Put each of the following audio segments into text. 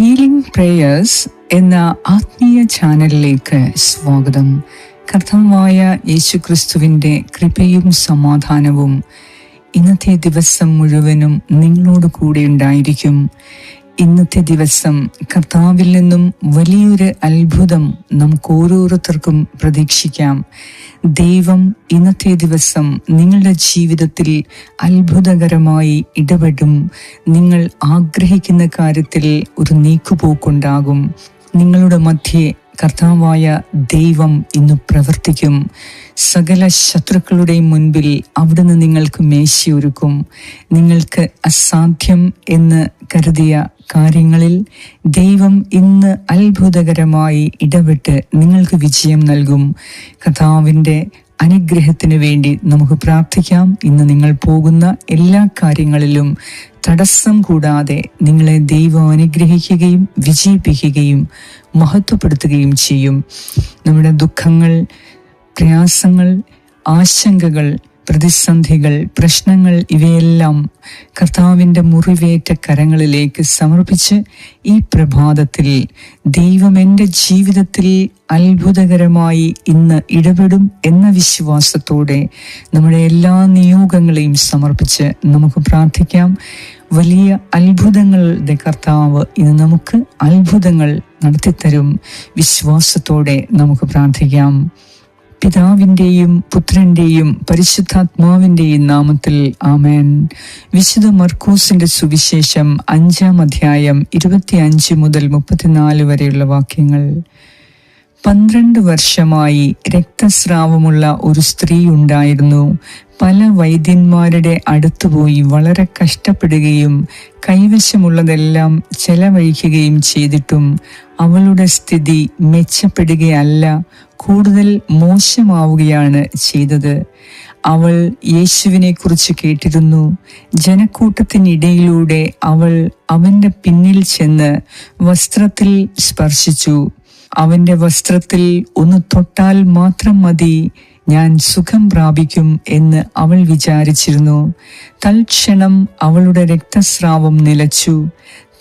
Healing prayers എന്ന ആത്മീയ ചാനലിലേക്ക് സ്വാഗതം. കർത്താവായ യേശുക്രിസ്തുവിന്റെ കൃപയും സമാധാനവും ഇന്നത്തെ ദിവസം മുഴുവനും നിങ്ങളോട് കൂടെ ഉണ്ടായിരിക്കും. ഇന്നത്തെ ദിവസം കർത്താവിൽ നിന്നും വലിയൊരു അത്ഭുതം നമുക്ക് ഓരോരുത്തർക്കും പ്രതീക്ഷിക്കാം. ദൈവം ഇന്നത്തെ ദിവസം നിങ്ങളുടെ ജീവിതത്തിൽ അത്ഭുതകരമായി ഇടപെടും. നിങ്ങൾ ആഗ്രഹിക്കുന്ന കാര്യത്തിൽ ഒരു നീക്കുപോക്കുണ്ടാകും. നിങ്ങളുടെ മധ്യേ കർത്താവായ ദൈവം ഇന്ന് പ്രവർത്തിക്കും. സകല ശത്രുക്കളുടെയും മുൻപിൽ അവിടുന്ന് നിങ്ങൾക്ക് മേശയൊരുക്കും നിങ്ങൾക്ക് അസാധ്യം എന്ന് കരുതിയ കാര്യങ്ങളിൽ ദൈവം ഇന്ന് അത്ഭുതകരമായി ഇടപെട്ട് നിങ്ങൾക്ക് വിജയം നൽകും. കഥാവിന്റെ അനുഗ്രഹത്തിന് വേണ്ടി നമുക്ക് പ്രാർത്ഥിക്കാം. ഇന്ന് നിങ്ങൾ പോകുന്ന എല്ലാ കാര്യങ്ങളിലും തടസ്സം കൂടാതെ നിങ്ങളെ ദൈവം അനുഗ്രഹിക്കുകയും വിജയിപ്പിക്കുകയും മഹത്വപ്പെടുത്തുകയും ചെയ്യും. നമ്മുടെ ദുഃഖങ്ങൾ പ്രയാസങ്ങൾ ആശങ്കകൾ പ്രതിസന്ധികൾ പ്രശ്നങ്ങൾ ഇവയെല്ലാം കർത്താവിന്റെ മുറിവേറ്റ കരങ്ങളിലേക്ക് സമർപ്പിച്ച് ഈ പ്രഭാതത്തിൽ ദൈവം എന്റെ ജീവിതത്തിൽ അത്ഭുതകരമായി ഇന്ന് ഇടപെടും എന്ന വിശ്വാസത്തോടെ നമ്മുടെ എല്ലാ നിയോഗങ്ങളെയും സമർപ്പിച്ച് നമുക്ക് പ്രാർത്ഥിക്കാം. വലിയ അത്ഭുതങ്ങളുടെ കർത്താവ് ഇന്ന് നമുക്ക് അത്ഭുതങ്ങൾ നടത്തിത്തരും. വിശ്വാസത്തോടെ നമുക്ക് പ്രാർത്ഥിക്കാം. പിതാവിന്റെയും പുത്രന്റെയും പരിശുദ്ധാത്മാവിന്റെയും നാമത്തിൽ ആമേൻ. വിശുദ്ധ മർക്കൂസിന്റെ സുവിശേഷം അഞ്ചാം അധ്യായം ഇരുപത്തി അഞ്ച് മുതൽ മുപ്പത്തിനാല് വരെയുള്ള വാക്യങ്ങൾ. പന്ത്രണ്ട് വർഷമായി രക്തസ്രാവമുള്ള ഒരു സ്ത്രീ ഉണ്ടായിരുന്നു. പല വൈദ്യന്മാരുടെ അടുത്തുപോയി വളരെ കഷ്ടപ്പെടുകയും കൈവശമുള്ളതെല്ലാം ചെലവഴിക്കുകയും ചെയ്തിട്ടും അവളുടെ സ്ഥിതി മെച്ചപ്പെടുകയല്ല കൂടുതൽ മോശമാവുകയാണ് ചെയ്തത്. അവൾ യേശുവിനെ കുറിച്ച് കേട്ടിരുന്നു. ജനക്കൂട്ടത്തിനിടയിലൂടെ അവൾ അവന്റെ പിന്നിൽ ചെന്ന് വസ്ത്രത്തിൽ സ്പർശിച്ചു. അവന്റെ വസ്ത്രത്തിൽ ഒന്ന് തൊട്ടാൽ മാത്രം മതി ഞാൻ സുഖം പ്രാപിക്കും എന്ന് അവൾ വിചാരിച്ചിരുന്നു. തൽക്ഷണം അവളുടെ രക്തസ്രാവം നിലച്ചു.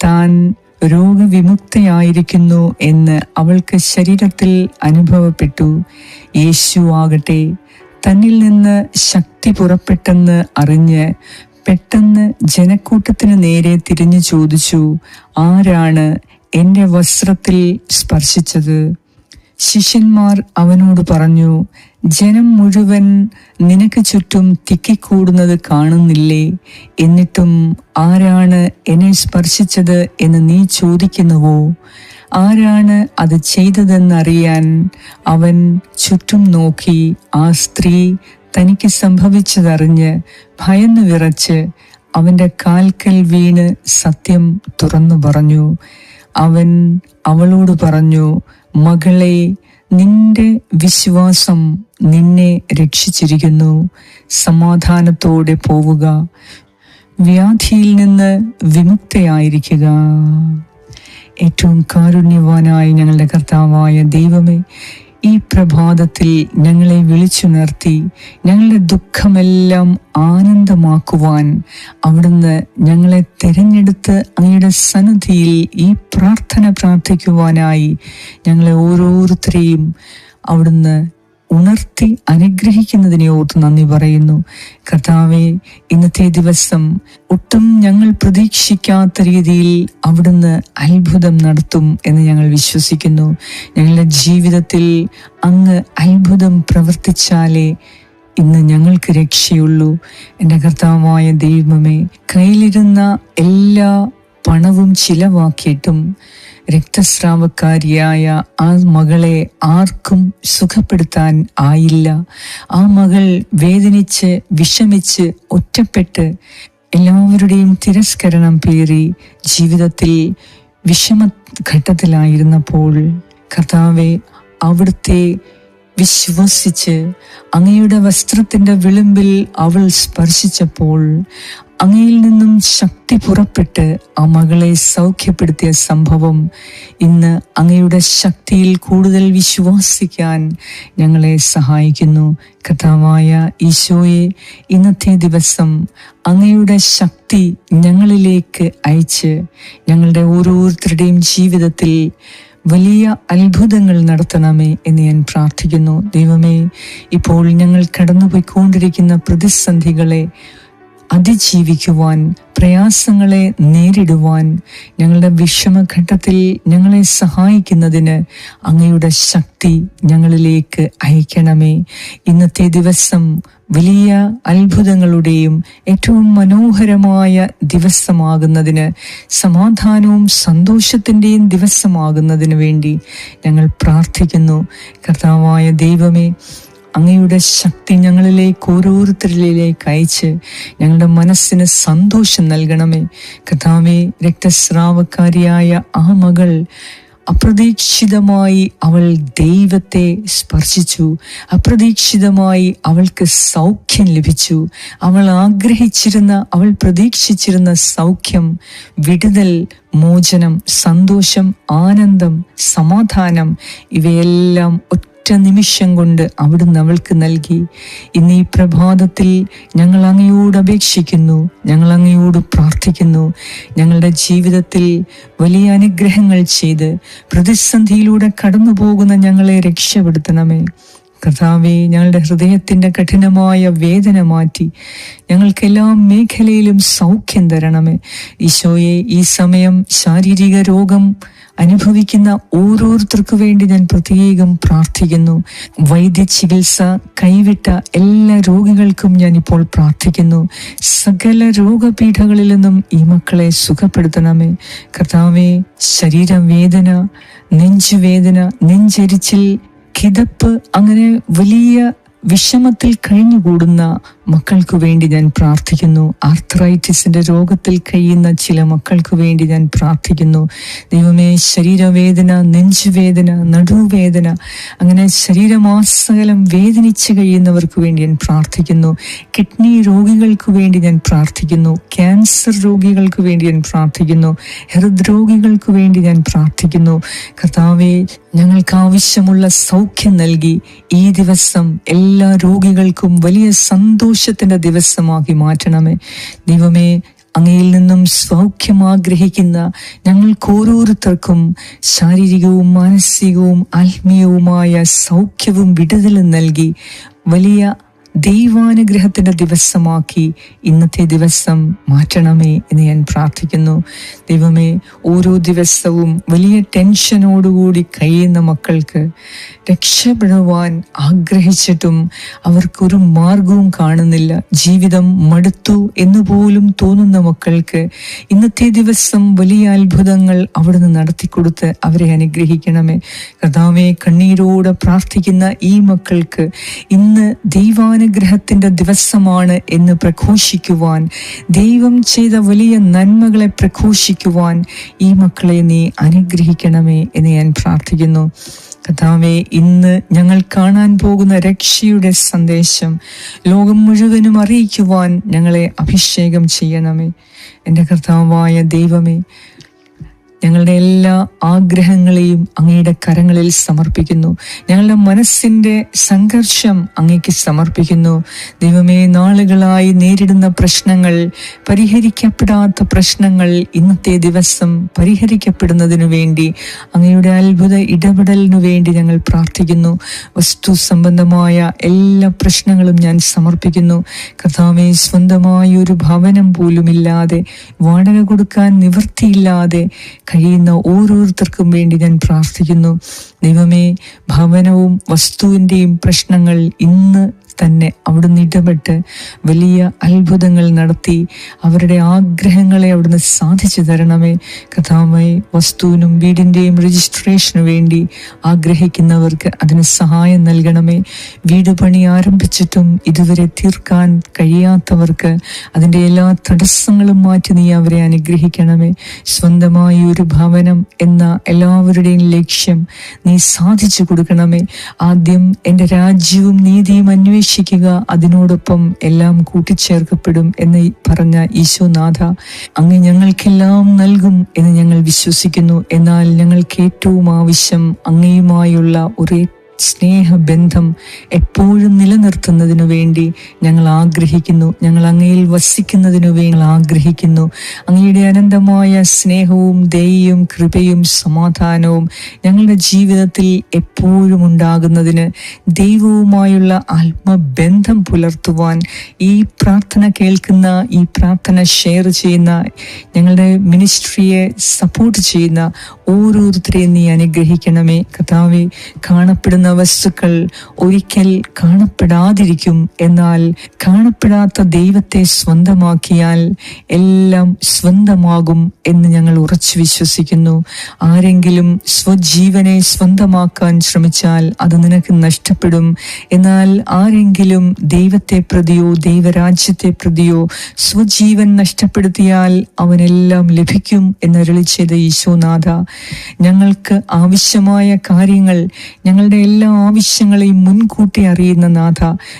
താൻ രോഗവിമുക്തയായിരിക്കുന്നു എന്ന് അവൾക്ക് ശരീരത്തിൽ അനുഭവപ്പെട്ടു. യേശു ആകട്ടെ തന്നിൽ നിന്ന് ശക്തി പുറപ്പെട്ടെന്ന് അറിഞ്ഞ് പെട്ടെന്ന് ജനക്കൂട്ടത്തിന് നേരെ തിരിഞ്ഞു ചോദിച്ചു ആരാണ് എന്റെ വസ്ത്രത്തിൽ സ്പർശിച്ചത്. ശിഷ്യന്മാർ അവനോട് പറഞ്ഞു ജനം മുഴുവൻ നിനക്ക് ചുറ്റും തിക്കിക്കൂടുന്നത് കാണുന്നില്ലേ? എന്നിട്ടും ആരാണ് എന്നെ സ്പർശിച്ചത് എന്ന് നീ ചോദിക്കുന്നുവോ? ആരാണ് അത് ചെയ്തതെന്നറിയാൻ അവൻ ചുറ്റും നോക്കി. ആ സ്ത്രീ തനിക്ക് സംഭവിച്ചതറിഞ്ഞ് ഭയന്നു വിറച്ച് അവന്റെ കാൽക്കൽ വീണ് സത്യം തുറന്നു പറഞ്ഞു. അവൻ അവളോട് പറഞ്ഞു മകളെ നിന്റെ വിശ്വാസം നിന്നെ രക്ഷിച്ചിരിക്കുന്നു. സമാധാനത്തോടെ പോവുക. വ്യാധിയിൽ നിന്ന് വിമുക്തയായിരിക്കുക. ഏറ്റവും കാരുണ്യവാനായ ഞങ്ങളുടെ കർത്താവായ ദൈവമേ ഈ പ്രഭാതത്തിൽ ഞങ്ങളെ വിളിച്ചുണർത്തി ഞങ്ങളുടെ ദുഃഖമെല്ലാം ആനന്ദമാക്കുവാൻ അവിടുന്ന് ഞങ്ങളെ തിരഞ്ഞെടുത്ത് അങ്ങയുടെ സന്നിധിയിൽ ഈ പ്രാർത്ഥന പ്രാർത്ഥിക്കുവാനായി ഞങ്ങളെ ഓരോരുത്തരെയും അവിടുന്ന് ഉണർത്തി അനുഗ്രഹിക്കുന്നതിനെ ഓർത്ത് നന്ദി പറയുന്നു. കർത്താവെ ഇന്നത്തെ ദിവസം ഒട്ടും ഞങ്ങൾ പ്രതീക്ഷിക്കാത്ത രീതിയിൽ അവിടുന്ന് അത്ഭുതം നടത്തും എന്ന് ഞങ്ങൾ വിശ്വസിക്കുന്നു. ഞങ്ങളുടെ ജീവിതത്തിൽ അങ്ങ് അത്ഭുതം പ്രവർത്തിച്ചാലേ ഇന്ന് ഞങ്ങൾക്ക് രക്ഷയുള്ളൂ. എന്റെ കർത്താവായ ദൈവമേ കയ്യിലിരുന്ന എല്ലാ പണവും ചിലവാക്കിയിട്ടും രക്തസ്രാവക്കാരിയായ ആ മകളെ ആർക്കും സുഖപ്പെടുത്താൻ ആയില്ല. ആ മകൾ വേദനിച്ച് വിഷമിച്ച് ഒറ്റപ്പെട്ട് എല്ലാവരുടെയും തിരസ്കരണം പേറി ജീവിതത്തിൽ വിഷമ ഘട്ടത്തിലായിരുന്നപ്പോൾ കർത്താവെ അവിടുത്തെ വിശ്വസിച്ച് അങ്ങയുടെ വസ്ത്രത്തിന്റെ വിളിമ്പിൽ അവൾ സ്പർശിച്ചപ്പോൾ അങ്ങയിൽ നിന്നും ശക്തി പുറപ്പെട്ട് ആ മകളെ സൗഖ്യപ്പെടുത്തിയ സംഭവം ഇന്ന് അങ്ങയുടെ ശക്തിയിൽ കൂടുതൽ വിശ്വസിക്കാൻ ഞങ്ങളെ സഹായിക്കുന്നു. കഥാവായ ഈശോയെ ഇന്നത്തെ ദിവസം അങ്ങയുടെ ശക്തി ഞങ്ങളിലേക്ക് അയച്ച് ഞങ്ങളുടെ ഓരോരുത്തരുടെയും ജീവിതത്തിൽ വലിയ അത്ഭുതങ്ങൾ നടത്തണമേ എന്ന് ഞാൻ പ്രാർത്ഥിക്കുന്നു. ദൈവമേ ഇപ്പോൾ ഞങ്ങൾ കടന്നുപോയിക്കൊണ്ടിരിക്കുന്ന പ്രതിസന്ധികളെ അതിജീവിക്കുവാൻ പ്രയാസങ്ങളെ നേരിടുവാൻ ഞങ്ങളുടെ വിഷമഘട്ടത്തിൽ ഞങ്ങളെ സഹായിക്കുന്നതിന് അങ്ങയുടെ ശക്തി ഞങ്ങളിലേക്ക് അയക്കണമേ. ഇന്നത്തെ ദിവസം വലിയ അത്ഭുതങ്ങളുടെയും ഏറ്റവും മനോഹരമായ ദിവസമാകുന്നതിന് സമാധാനവും സന്തോഷത്തിന്റെയും ദിവസമാകുന്നതിന് വേണ്ടി ഞങ്ങൾ പ്രാർത്ഥിക്കുന്നു. കർത്താവായ ദൈവമേ അങ്ങയുടെ ശക്തി ഞങ്ങളിലേക്ക് ഓരോരുത്തരിലേക്ക് അയച്ച് ഞങ്ങളുടെ മനസ്സിന് സന്തോഷം നൽകണമേ. കഥാവെ രക്തസ്രാവക്കാരിയായ ആ മകൾ അപ്രതീക്ഷിതമായി അവൾ ദൈവത്തെ സ്പർശിച്ചു. അപ്രതീക്ഷിതമായി അവൾക്ക് സൗഖ്യം ലഭിച്ചു. അവൾ ആഗ്രഹിച്ചിരുന്ന അവൾ പ്രതീക്ഷിച്ചിരുന്ന സൗഖ്യം വിടുതൽ മോചനം സന്തോഷം ആനന്ദം സമാധാനം ഇവയെല്ലാം നിമിഷം കൊണ്ട് അവിടുന്ന് അവൾക്ക് നൽകി. ഇന്ന് ഈ പ്രഭാതത്തിൽ ഞങ്ങൾ അങ്ങയോട് അപേക്ഷിക്കുന്നു ഞങ്ങൾ അങ്ങയോട് പ്രാർത്ഥിക്കുന്നു. ഞങ്ങളുടെ ജീവിതത്തിൽ വലിയ അനുഗ്രഹങ്ങൾ ചെയ്ത് പ്രതിസന്ധിയിലൂടെ കടന്നു പോകുന്ന ഞങ്ങളെ രക്ഷപ്പെടുത്തണമേ. കർത്താവെ ഞങ്ങളുടെ ഹൃദയത്തിന്റെ കഠിനമായ വേദന മാറ്റി ഞങ്ങൾക്ക് എല്ലാ മേഖലയിലും സൗഖ്യം തരണമേ. ഈശോയെ ഈ സമയം ശാരീരിക രോഗം അനുഭവിക്കുന്ന ഓരോരുത്തർക്കു വേണ്ടി ഞാൻ പ്രത്യേകം പ്രാർത്ഥിക്കുന്നു. വൈദ്യ ചികിത്സ കൈവിട്ട എല്ലാ രോഗികൾക്കും ഞാൻ ഇപ്പോൾ പ്രാർത്ഥിക്കുന്നു. സകല രോഗപീഠകളിൽ നിന്നും ഈ മക്കളെ സുഖപ്പെടുത്തണമേ. കർത്താവെ ശരീരവേദന നെഞ്ചുവേദന നെഞ്ചരിച്ചിൽ കിതപ്പ് അങ്ങനെ വലിയ വിഷമത്തിൽ കഴിഞ്ഞുകൂടുന്ന മക്കൾക്കു വേണ്ടി ഞാൻ പ്രാർത്ഥിക്കുന്നു. ആർത്രൈറ്റിസിന്റെ രോഗത്തിൽ കഴിയുന്ന ചില മക്കൾക്കു വേണ്ടി ഞാൻ പ്രാർത്ഥിക്കുന്നു. ദൈവമേ ശരീരവേദന നെഞ്ചുവേദന നടുവേദന അങ്ങനെ ശരീരമാസകലം വേദനിച്ച് കഴിയുന്നവർക്ക് വേണ്ടി ഞാൻ പ്രാർത്ഥിക്കുന്നു. കിഡ്നി രോഗികൾക്ക് വേണ്ടി ഞാൻ പ്രാർത്ഥിക്കുന്നു. ക്യാൻസർ രോഗികൾക്ക് വേണ്ടി ഞാൻ പ്രാർത്ഥിക്കുന്നു. ഹൃദ്രോഗികൾക്ക് വേണ്ടി ഞാൻ പ്രാർത്ഥിക്കുന്നു. കർത്താവെ ഞങ്ങൾക്ക് ആവശ്യമുള്ള സൗഖ്യം നൽകി ഈ ദിവസം എല്ലാ രോഗികൾക്കും വലിയ സന്തോഷത്തിന്റെ ദിവസമാക്കി മാറ്റണമേ. ദൈവമേ അങ്ങയിൽ നിന്നും സൗഖ്യം ആഗ്രഹിക്കുന്ന ഞങ്ങൾക്ക് ഓരോരുത്തർക്കും ശാരീരികവും മാനസികവും ആത്മീയവുമായ സൗഖ്യവും വിടുതലും നൽകി വലിയ ദൈവാനുഗ്രഹത്തിന്റെ ദിവസമാക്കി ഇന്നത്തെ ദിവസം മാറ്റണമേ എന്ന് ഞാൻ പ്രാർത്ഥിക്കുന്നു. ദൈവമേ ഓരോ ദിവസവും വലിയ ടെൻഷനോടുകൂടി കഴിയുന്ന മക്കൾക്ക് രക്ഷപ്പെടുവാൻ ആഗ്രഹിച്ചിട്ടും അവർക്കൊരു മാർഗവും കാണുന്നില്ല. ജീവിതം മടുത്തു എന്ന് പോലും തോന്നുന്ന മക്കൾക്ക് ഇന്നത്തെ ദിവസം വലിയ അത്ഭുതങ്ങൾ അവിടുന്ന് നടത്തിക്കൊടുത്ത് അവരെ അനുഗ്രഹിക്കണമേ. കഥാവെ കണ്ണീരോടെ പ്രാർത്ഥിക്കുന്ന ഈ മക്കൾക്ക് ഇന്ന് ദൈവാനുഗ്രഹത്തിന്റെ ദിവസമാണ് എന്ന് പ്രഘോഷിക്കുവാൻ ദൈവം ചെയ്ത വലിയ നന്മകളെ പ്രഘോഷിക്കുവാൻ ഈ മക്കളെ നീ അനുഗ്രഹിക്കണമേ എന്ന് ഞാൻ പ്രാർത്ഥിക്കുന്നു. കഥാവെ ഇന്ന് ഞങ്ങൾ കാണാൻ പോകുന്ന രക്ഷയുടെ സന്ദേശം ലോകം മുഴുവനും അറിയിക്കുവാൻ ഞങ്ങളെ അഭിഷേകം ചെയ്യണമേ. എന്റെ കർത്താവായ ദൈവമേ ഞങ്ങളുടെ എല്ലാ ആഗ്രഹങ്ങളെയും അങ്ങയുടെ കരങ്ങളിൽ സമർപ്പിക്കുന്നു. ഞങ്ങളുടെ മനസ്സിന്റെ സംഘർഷം അങ്ങേക്ക് സമർപ്പിക്കുന്നു. ദൈവമേ നാളുകളായി നേരിടുന്ന പ്രശ്നങ്ങൾ പരിഹരിക്കപ്പെടാത്ത പ്രശ്നങ്ങൾ ഇന്നത്തെ ദിവസം പരിഹരിക്കപ്പെടുന്നതിനു വേണ്ടി അങ്ങയുടെ അത്ഭുത ഇടപെടലിനു വേണ്ടി ഞങ്ങൾ പ്രാർത്ഥിക്കുന്നു. വസ്തു സംബന്ധമായ എല്ലാ പ്രശ്നങ്ങളും ഞാൻ സമർപ്പിക്കുന്നു. കഥാമേ സ്വന്തമായ ഒരു ഭവനം പോലുമില്ലാതെ വാടക കൊടുക്കാൻ നിവൃത്തിയില്ലാതെ കഴിയുന്ന ഓരോരുത്തർക്കും വേണ്ടി ഞാൻ പ്രാർത്ഥിക്കുന്നു. ദൈവമേ ഭവനവും വസ്തുവിന്റെയും പ്രശ്നങ്ങൾ ഇന്ന് തന്നെ അവിടുന്ന് ഇടപെട്ട് വലിയ അത്ഭുതങ്ങൾ നടത്തി അവരുടെ ആഗ്രഹങ്ങളെ അവിടുന്ന് സാധിച്ചു തരണമേ. കഥാമായി വസ്തുവിനും വീടിന്റെയും രജിസ്ട്രേഷന് വേണ്ടി ആഗ്രഹിക്കുന്നവർക്ക് അതിന് സഹായം നൽകണമേ. വീട് പണി ആരംഭിച്ചിട്ടും ഇതുവരെ തീർക്കാൻ കഴിയാത്തവർക്ക് അതിന്റെ എല്ലാ തടസ്സങ്ങളും മാറ്റി നീ അവരെ അനുഗ്രഹിക്കണമേ. സ്വന്തമായി ഒരു ഭവനം എന്ന എല്ലാവരുടെയും ലക്ഷ്യം നീ സാധിച്ചു കൊടുക്കണമേ. ആദ്യം എന്റെ രാജ്യവും നീതിയും അന്വേഷിക്കുക അതിനോടൊപ്പം എല്ലാം കൂട്ടിച്ചേർക്കപ്പെടും എന്ന് പറഞ്ഞ ഈശോനാഥ അങ്ങ് ഞങ്ങൾക്കെല്ലാം നൽകും എന്ന് ഞങ്ങൾ വിശ്വസിക്കുന്നു. എന്നാൽ ഞങ്ങൾക്ക് ഏറ്റവും ആവശ്യം അങ്ങയുമായുള്ള ഒരു സ്നേഹബന്ധം എപ്പോഴും നിലനിർത്തുന്നതിനു വേണ്ടി ഞങ്ങൾ ആഗ്രഹിക്കുന്നു. ഞങ്ങൾ അങ്ങയിൽ വസിക്കുന്നതിനു വേണ്ടി ആഗ്രഹിക്കുന്നു. അങ്ങയുടെ അനന്തമായ സ്നേഹവും ദയയും കൃപയും സമാധാനവും ഞങ്ങളുടെ ജീവിതത്തിൽ എപ്പോഴും ഉണ്ടാകുന്നതിന് ദൈവവുമായുള്ള ആത്മബന്ധം പുലർത്തുവാൻ ഈ പ്രാർത്ഥന കേൾക്കുന്ന ഈ പ്രാർത്ഥന ഷെയർ ചെയ്യുന്ന ഞങ്ങളുടെ മിനിസ്ട്രിയെ സപ്പോർട്ട് ചെയ്യുന്ന ഓരോരുത്തരെയും നീ അനുഗ്രഹിക്കണമേ. കഥാവെ കാണപ്പെടുന്ന വസ്തുക്കൾ ഒരിക്കൽ കാണപ്പെടാതിരിക്കും. എന്നാൽ കാണപ്പെടാത്ത ദൈവത്തെ സ്വന്തമാക്കിയാൽ എല്ലാം സ്വന്തമാകും എന്ന് ഞങ്ങൾ ഉറച്ചു വിശ്വസിക്കുന്നു. ആരെങ്കിലും സ്വജീവനെ സ്വന്തമാക്കാൻ ശ്രമിച്ചാൽ അത് നിനക്ക് നഷ്ടപ്പെടും. എന്നാൽ ആരെങ്കിലും ദൈവത്തെ പ്രതിയോ ദൈവരാജ്യത്തെ പ്രതിയോ സ്വജീവൻ നഷ്ടപ്പെടുത്തിയാൽ അവനെല്ലാം ലഭിക്കും എന്നരുളി ചെയ്ത ഈശോനാഥ ഞങ്ങൾക്ക് ആവശ്യമായ കാര്യങ്ങൾ ഞങ്ങളുടെ എല്ലാ ആവശ്യങ്ങളെയും മുൻകൂട്ടി അറിയുന്ന നാഥ.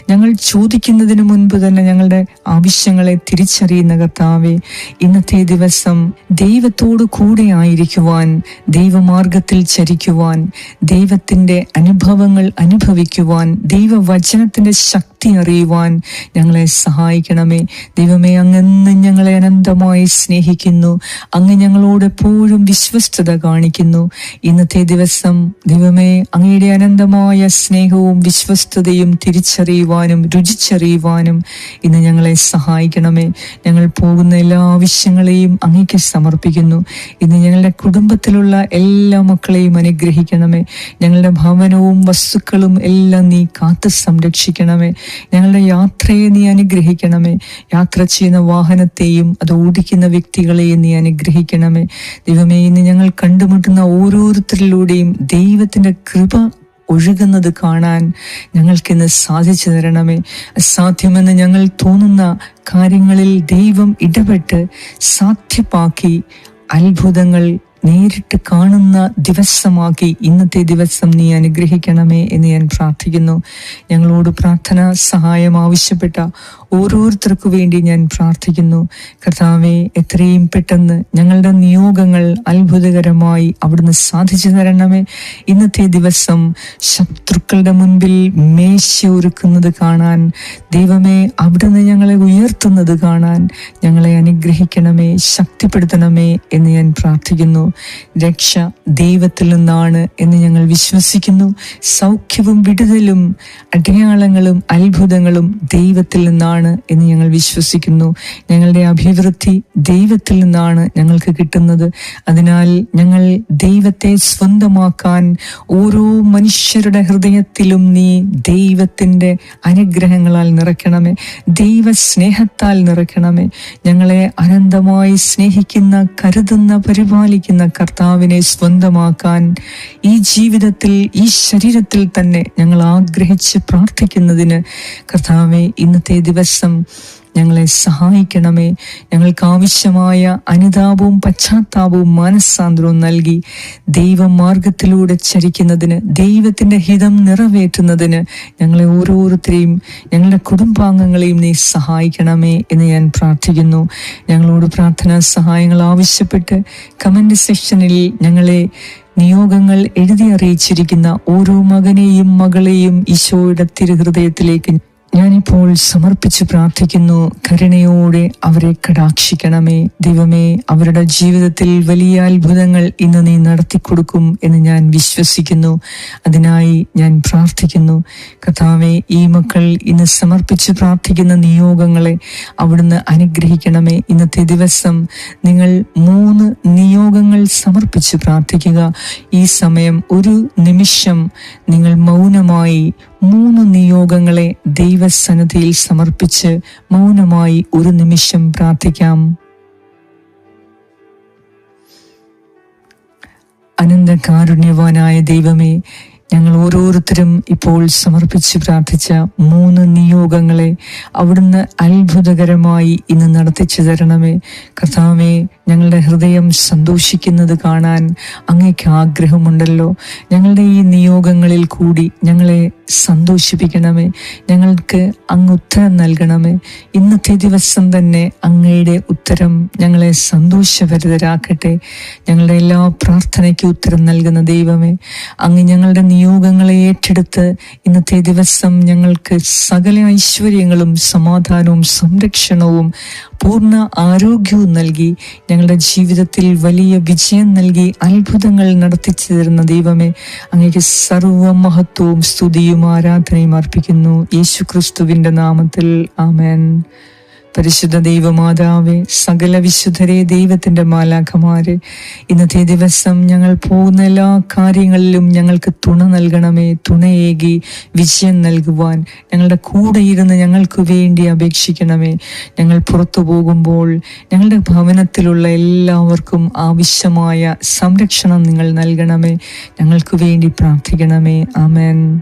ഞങ്ങൾ ചോദിക്കുന്നതിന് മുൻപ് തന്നെ ഞങ്ങളുടെ ആവശ്യങ്ങളെ തിരിച്ചറിയുന്ന കർത്താവെ ഇന്നത്തെ ദിവസം ദൈവത്തോടു കൂടെ ആയിരിക്കുവാൻ ദൈവമാർഗത്തിൽ ചരിക്കുവാൻ ദൈവത്തിന്റെ അനുഭവങ്ങൾ അനുഭവിക്കുവാൻ ദൈവവചനത്തിന്റെ ശക്തി അറിയുവാൻ ഞങ്ങളെ സഹായിക്കണമേ. ദൈവമേ അങ്ങെന്ന് ഞങ്ങളെ അനന്തമായി സ്നേഹിക്കുന്നു. അങ്ങ് ഞങ്ങളോട് എപ്പോഴും വിശ്വസ്തത കാണിക്കുന്നു. ഇന്നത്തെ ദിവസം ദൈവമേ അങ്ങയുടെ അനന്തമായ സ്നേഹവും വിശ്വസ്തതയും തിരിച്ചറിയുവാനും രുചിച്ചറിയുവാനും ഇന്ന് ഞങ്ങളെ സഹായിക്കണമേ. ഞങ്ങൾ പോകുന്ന എല്ലാ ആവശ്യങ്ങളെയും അങ്ങേക്ക് സമർപ്പിക്കുന്നു. ഇന്ന് ഞങ്ങളുടെ കുടുംബത്തിലുള്ള എല്ലാ മക്കളെയും അനുഗ്രഹിക്കണമേ. ഞങ്ങളുടെ ഭവനവും വസ്തുക്കളും എല്ലാം നീ കാത്തു സംരക്ഷിക്കണമേ. ഞങ്ങളുടെ യാത്രയെ നീ അനുഗ്രഹിക്കണമേ. യാത്ര ചെയ്യുന്ന വാഹനത്തെയും അത് ഓടിക്കുന്ന വ്യക്തികളെയും നീ അനുഗ്രഹിക്കണമേ. ദൈവമേ ഇന്ന് ഞങ്ങൾ കണ്ടുമുട്ടുന്ന ഓരോരുത്തരിലൂടെയും ദൈവത്തിന്റെ കൃപ ഒഴുകുന്നത് കാണാൻ ഞങ്ങൾക്കിന്ന് സാധിച്ചു തരണമേ. അസാധ്യമെന്ന് ഞങ്ങൾ തോന്നുന്ന കാര്യങ്ങളിൽ ദൈവം ഇടപെട്ട് സാധ്യമാക്കി അത്ഭുതങ്ങൾ നേരിട്ട് കാണുന്ന ദിവസമാക്കി ഇന്നത്തെ ദിവസം നീ അനുഗ്രഹിക്കണമേ എന്ന് ഞാൻ പ്രാർത്ഥിക്കുന്നു. ഞങ്ങളോട് പ്രാർത്ഥന സഹായം ആവശ്യപ്പെട്ട ഓരോരുത്തർക്കു വേണ്ടി ഞാൻ പ്രാർത്ഥിക്കുന്നു. കർത്താവെ എത്രയും പെട്ടെന്ന് ഞങ്ങളുടെ നിയോഗങ്ങൾ അത്ഭുതകരമായി അവിടുന്ന് സാധിച്ചു തരണമേ. ഇന്നത്തെ ദിവസം ശത്രുക്കളുടെ മുൻപിൽ മേശ ഒരുക്കുന്നത് കാണാൻ ദൈവമേ അവിടുന്ന് ഞങ്ങളെ ഉയർത്തുന്നത് കാണാൻ ഞങ്ങളെ അനുഗ്രഹിക്കണമേ ശക്തിപ്പെടുത്തണമേ എന്ന് ഞാൻ പ്രാർത്ഥിക്കുന്നു. രക്ഷ ദൈവത്തിൽ നിന്നാണ് എന്ന് ഞങ്ങൾ വിശ്വസിക്കുന്നു. സൗഖ്യവും വിടുതലും അടയാളങ്ങളും അത്ഭുതങ്ങളും ദൈവത്തിൽ നിന്നാണ്. എന്ന് ഞങ്ങൾ വിശ്വസിക്കുന്നു. ഞങ്ങളുടെ അഭിവൃദ്ധി ദൈവത്തിൽ നിന്നാണ് ഞങ്ങൾക്ക് കിട്ടുന്നത്. അതിനാൽ ഞങ്ങൾ ദൈവത്തെ സ്വന്തമാക്കാൻ ഓരോ മനുഷ്യരുടെ ഹൃദയത്തിലും നീ ദൈവത്തിന്റെ അനുഗ്രഹങ്ങളാൽ നിറയ്ക്കണമേ. ദൈവ സ്നേഹത്താൽ നിറയ്ക്കണമേ. ഞങ്ങളെ അനന്തമായി സ്നേഹിക്കുന്ന കരുതുന്ന പരിപാലിക്കുന്ന കർത്താവിനെ സ്വന്തമാക്കാൻ ഈ ജീവിതത്തിൽ ഈ ശരീരത്തിൽ തന്നെ ഞങ്ങൾ ആഗ്രഹിച്ച് പ്രാർത്ഥിക്കുന്നതിന് കർത്താവെ ഇന്നത്തെ ദിവസം ഞങ്ങളെ സഹായിക്കണമേ. ഞങ്ങൾക്ക് ആവശ്യമായ അനുതാപവും പശ്ചാത്താപവും മാനസാന്തരവും നൽകി ദൈവമാർഗത്തിലൂടെ ചരിക്കുന്നതിന് ദൈവത്തിന്റെ ഹിതം നിറവേറ്റുന്നതിന് ഞങ്ങളെ ഓരോരുത്തരെയും ഞങ്ങളുടെ കുടുംബാംഗങ്ങളെയും നീ സഹായിക്കണമേ എന്ന് ഞാൻ പ്രാർത്ഥിക്കുന്നു. ഞങ്ങളോട് പ്രാർത്ഥനാ സഹായങ്ങൾ ആവശ്യപ്പെട്ട് കമന്റ് സെക്ഷനിൽ ഞങ്ങളെ നിയോഗങ്ങൾ എഴുതി അറിയിച്ചിരിക്കുന്ന ഓരോ മകനെയും മകളെയും ഈശോയുടെ തിരുഹൃദയത്തിലേക്ക് ഞാനിപ്പോൾ സമർപ്പിച്ച് പ്രാർത്ഥിക്കുന്നു കരുണയോടെ അവരെ കടാക്ഷിക്കണമേ. ദൈവമേ അവരുടെ ജീവിതത്തിൽ വലിയ അത്ഭുതങ്ങൾ ഇന്ന് നീ നടത്തിക്കൊടുക്കും എന്ന് ഞാൻ വിശ്വസിക്കുന്നു. അതിനായി ഞാൻ പ്രാർത്ഥിക്കുന്നു. കഥാവെ ഈ മക്കൾ ഇന്ന് സമർപ്പിച്ച് പ്രാർത്ഥിക്കുന്ന നിയോഗങ്ങളെ അവിടുന്ന് അനുഗ്രഹിക്കണമേ. ഇന്നത്തെ ദിവസം നിങ്ങൾ മൂന്ന് നിയോഗങ്ങൾ സമർപ്പിച്ച് പ്രാർത്ഥിക്കുക. ഈ സമയം ഒരു നിമിഷം നിങ്ങൾ മൗനമായി മൂന്ന് നിയോഗങ്ങളെ ദൈവസന്നദ്ധിയിൽ സമർപ്പിച്ച് മൗനമായി ഒരു നിമിഷം പ്രാർത്ഥിക്കാം. അനന്തകാരുണ്യവാനായ ദൈവമേ ഞങ്ങൾ ഓരോരുത്തരും ഇപ്പോൾ സമർപ്പിച്ച് പ്രാർത്ഥിച്ച മൂന്ന് നിയോഗങ്ങളെ അവിടുന്ന് അത്ഭുതകരമായി ഇന്ന് നടത്തിച്ചു തരണമേ. കർത്താവേ ഞങ്ങളുടെ ഹൃദയം സന്തോഷിക്കുന്നത് കാണാൻ അങ്ങേക്ക് ആഗ്രഹമുണ്ടല്ലോ. ഞങ്ങളുടെ ഈ നിയോഗങ്ങളിൽ കൂടി ഞങ്ങളെ സന്തോഷിപ്പിക്കണമേ. ഞങ്ങൾക്ക് അങ്ങ് ഉത്തരം നൽകണമേ. ഇന്നത്തെ ദിവസം തന്നെ അങ്ങയുടെ ഉത്തരം ഞങ്ങളെ സന്തോഷഭരിതരാക്കട്ടെ. ഞങ്ങളുടെ എല്ലാ പ്രാർത്ഥനയ്ക്ക് ഉത്തരം നൽകുന്ന ദൈവമേ. അങ്ങ് ഞങ്ങളുടെ നിയോഗങ്ങളെ ഏറ്റെടുത്ത് ഇന്നത്തെ ദിവസം ഞങ്ങൾക്ക് സകല ഐശ്വര്യങ്ങളും സമാധാനവും സംരക്ഷണവും പൂർണ ആരോഗ്യവും നൽകി ഞങ്ങളുടെ ജീവിതത്തിൽ വലിയ വിജയം നൽകി അത്ഭുതങ്ങൾ നടത്തിച്ചു തരുന്ന ദൈവമേ അങ്ങേക്ക് സർവ മഹത്വവും സ്തുതിയും ആരാധനയും അർപ്പിക്കുന്നു. യേശു ക്രിസ്തുവിന്റെ നാമത്തിൽ. ആമേൻ. പരിശുദ്ധ ദൈവമാതാവെ സകല വിശുദ്ധരെ ദൈവത്തിന്റെ മാലാഖമാരെ ഇന്നത്തെ ദിവസം ഞങ്ങൾ പോകുന്ന എല്ലാ കാര്യങ്ങളിലും ഞങ്ങൾക്ക് തുണ നൽകണമേ തുണയേകി വിജയം നൽകുവാൻ. ഞങ്ങളുടെ കൂടെ ഇരുന്ന് ഞങ്ങൾക്ക് വേണ്ടി അപേക്ഷിക്കണമേ. ഞങ്ങൾ പുറത്തു പോകുമ്പോൾ ഞങ്ങളുടെ ഭവനത്തിലുള്ള എല്ലാവർക്കും ആവശ്യമായ സംരക്ഷണം നിങ്ങൾ നൽകണമേ. ഞങ്ങൾക്ക് വേണ്ടി പ്രാർത്ഥിക്കണമേ. ആമേൻ.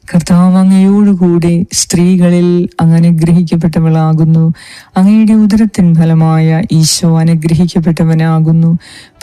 കർത്താവ് അങ്ങയോടുകൂടെ സ്ത്രീകളിൽ അങ്ങ് അനുഗ്രഹിക്കപ്പെട്ടവളാകുന്നു അങ്ങയുടെ ഉദരത്തിൻ ഫലമായ ഈശോ അനുഗ്രഹിക്കപ്പെട്ടവനാകുന്നു.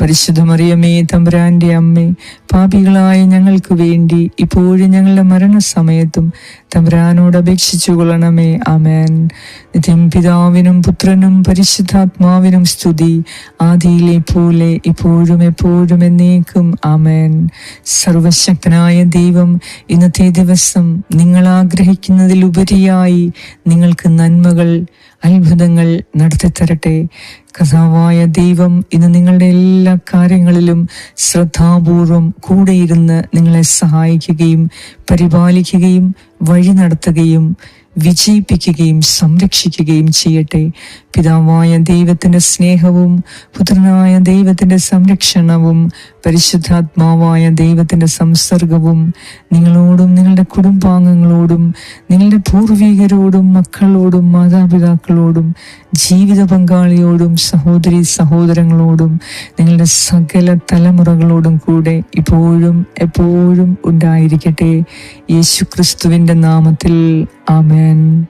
പരിശുദ്ധ മറിയമേ തമ്പുരാന്റെ അമ്മേ പാപികളായ ഞങ്ങൾക്ക് വേണ്ടി ഇപ്പോഴും ഞങ്ങളുടെ മരണസമയത്തും തമ്പുരാനോട് അപേക്ഷിച്ചു കൊള്ളണമേ. അമേൻ നിത്യം പിതാവിനും പുത്രനും പരിശുദ്ധാത്മാവിനും സ്തുതി. ആദിയിലെ പോലെ ഇപ്പോഴും എപ്പോഴും എന്നേക്കും. അമേൻ സർവശക്തനായ ദൈവം ഇന്നത്തെ ദിവസം നിങ്ങൾ ആഗ്രഹിക്കുന്നതിലുപരിയായി നിങ്ങൾക്ക് നന്മകൾ അത്ഭുതങ്ങൾ നടത്തിത്തരട്ടെ. കഥാവായ ദൈവം ഇന്ന് നിങ്ങളുടെ എല്ലാ കാര്യങ്ങളിലും ശ്രദ്ധാപൂർവം കൂടെയിരുന്ന് നിങ്ങളെ സഹായിക്കുകയും പരിപാലിക്കുകയും വഴി നടത്തുകയും വിജയിപ്പിക്കുകയും സംരക്ഷിക്കുകയും ചെയ്യട്ടെ. പിതാവായ ദൈവത്തിന്റെ സ്നേഹവും പുത്രനായ ദൈവത്തിന്റെ സംരക്ഷണവും പരിശുദ്ധാത്മാവായ ദൈവത്തിന്റെ സംസർഗവും നിങ്ങളോടും നിങ്ങളുടെ കുടുംബാംഗങ്ങളോടും നിങ്ങളുടെ പൂർവികരോടും മക്കളോടും മാതാപിതാക്കളോടും ജീവിത പങ്കാളിയോടും സഹോദരി സഹോദരങ്ങളോടും നിങ്ങളുടെ സകല തലമുറകളോടും കൂടെ ഇപ്പോഴും എപ്പോഴും ഉണ്ടായിരിക്കട്ടെ. യേശു ക്രിസ്തുവിന്റെ നാമത്തിൽ. ആമേൻ.